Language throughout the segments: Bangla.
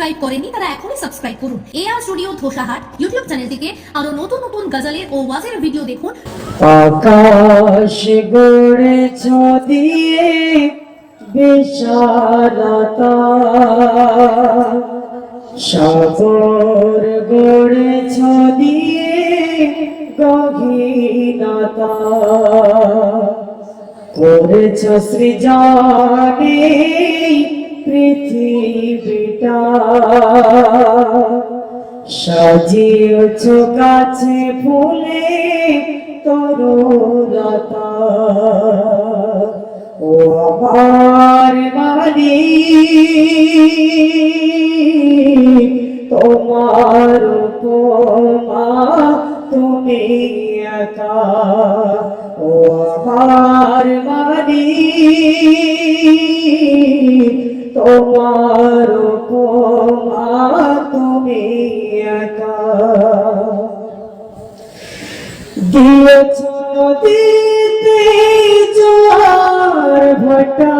সাবস্ক্রাইব করেনি, তারা এখনই সাবস্ক্রাইব করুন। A R studio Dhosahat YouTube চ্যানেলটিকে আরও নতুন নতুন গজলের ও ওয়াজের ভিডিও দেখুন। আকাশ গড়েছ দিয়ে বিশালতা। সাগর গড়েছ দিয়ে গভীরতা করেছ সৃজনে পৃথিবীটা। সাজিয়েছ গাছে ফুলে তরুলতা ও আমার মানি তোমার উপমা তুমি একা। ও আমার মানি তোমার উপমা তুমি একা। দিয়েছ নদীতে জোয়ার ভাটা।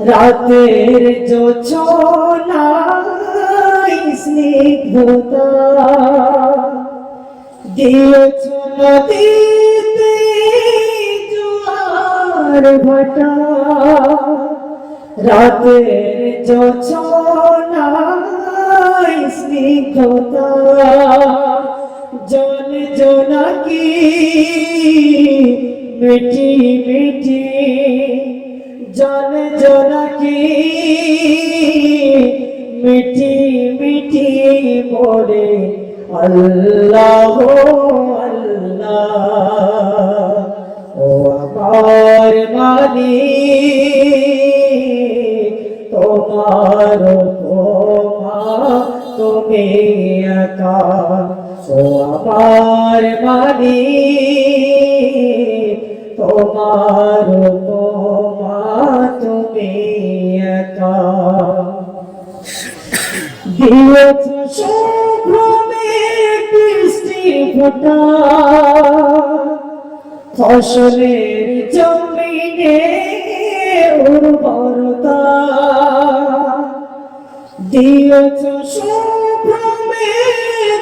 রাতের জোছনায় স্নিগ্ধতা। দিয়েছ নদীতে জোয়ার ভাটা। রাতের জোছনায় স্নিগ্ধতা, জন জোনাকি মিটি মিটি, জন জোনাকি মিটি মিটি মোরে, আল্লাহ আল্লাহ, ও আমার মালিক। তোমার উপমা তুমি ও আমার মালিক তোমার উপমা তুমি একা। দিয়েছ শুভ্রমে ফসলের জমিনে উর্বরতা দিয়েছ শুভ্রমে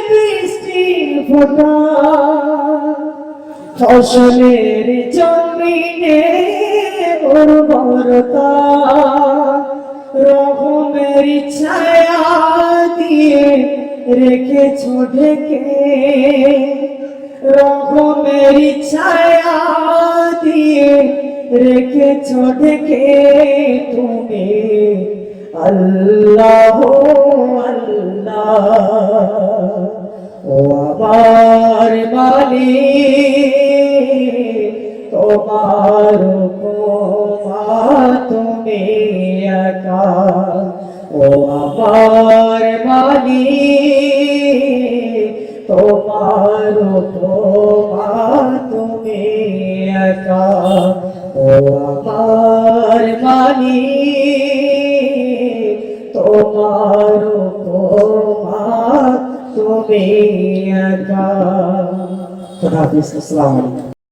বৃষ্টি ফোটা। ফসলের জমিনে উর্বরতা। রহমের ছায়া দিয়ে রেখেছ ঢেকে। রহমের ছায়া রেখেছ ঢেকে তুমি। আল্লাহ আল্লাহ। ও আমার মালিক, তোমার তুমি একা। ও আমার মালিক, তোমার উপমা তুমি একা। আমার মানি তোমার তোমার তুমি একা। খোদা হাফিজ আসসালামু আলাইকুম।